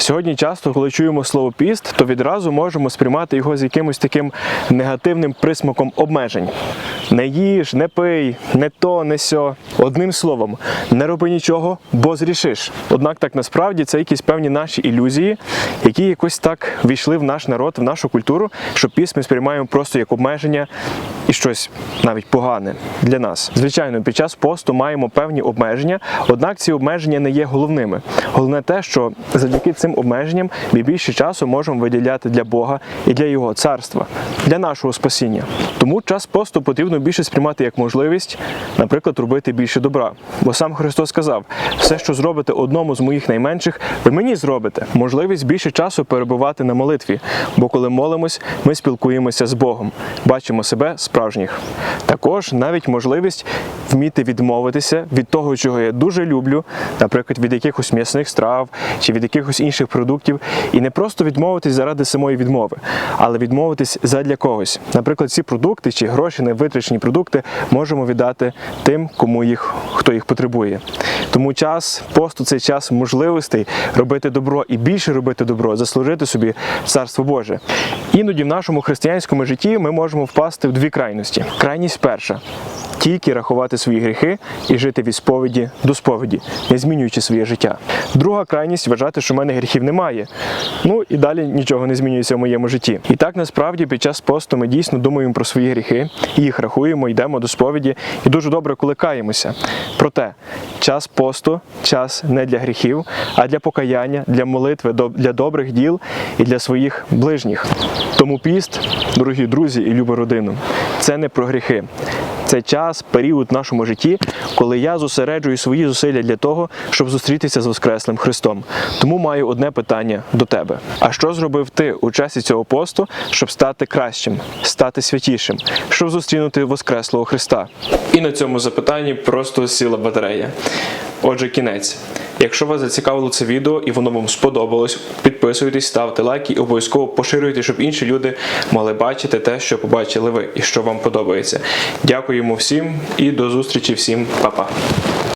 Сьогодні часто, коли чуємо слово піст, то відразу можемо сприймати його з якимось таким негативним присмаком обмежень. Не їж, не пий, не то, не сьо. Одним словом, не роби нічого, бо зрішиш. Однак так насправді це якісь певні наші ілюзії, які якось так війшли в наш народ, в нашу культуру, що піст ми сприймаємо просто як обмеження і щось навіть погане для нас. Звичайно, під час посту маємо певні обмеження, однак ці обмеження не є головними. Головне те, що завдяки цим обмеженням ми більше часу можемо виділяти для Бога і для Його царства, для нашого спасіння. Тому час посту потрібно більше сприймати як можливість, наприклад, робити більше добра. Бо сам Христос сказав: все, що зробите одному з моїх найменших, ви мені зробите. Можливість більше часу перебувати на молитві, бо коли молимось, ми спілкуємося з Богом, бачимо себе справжніх. Також навіть можливість вміти відмовитися від того, чого я дуже люблю, наприклад, від якихось м'ясних страв чи від якихось інших продуктів, і не просто відмовитись заради самої відмови, але відмовитись задля когось. Наприклад, ці продукти чи гроші на витрачені продукти можемо віддати тим, кому їх хто їх потребує. Тому час посту це час можливостей робити добро і більше робити добро, заслужити собі царство Боже. Іноді в нашому християнському житті ми можемо впасти в дві крайності. Крайність перша. Тільки рахувати свої гріхи і жити від сповіді до сповіді, не змінюючи своє життя. Друга крайність вважати, що в мене гріхів немає. Ну і далі нічого не змінюється в моєму житті. І так насправді під час посту ми дійсно думаємо про свої гріхи, їх рахуємо, йдемо до сповіді і дуже добре коли каємося. Проте час посту, час не для гріхів, а для покаяння, для молитви, для добрих діл і для своїх ближніх. Тому піст, дорогі друзі і люба родину, це не про гріхи. Це час, період в нашому житті, коли я зосереджую свої зусилля для того, щоб зустрітися з Воскреслим Христом. Тому маю одне питання до тебе: а що зробив ти у часі цього посту, щоб стати кращим, стати святішим, щоб зустрінути Воскреслого Христа? І на цьому запитанні просто сіла батарея. Отже, кінець. Якщо вас зацікавило це відео і воно вам сподобалось, підписуйтесь, ставте лайки і обов'язково поширюйте, щоб інші люди могли бачити те, що побачили ви і що вам подобається. Дякуємо всім і до зустрічі всім, Па-па.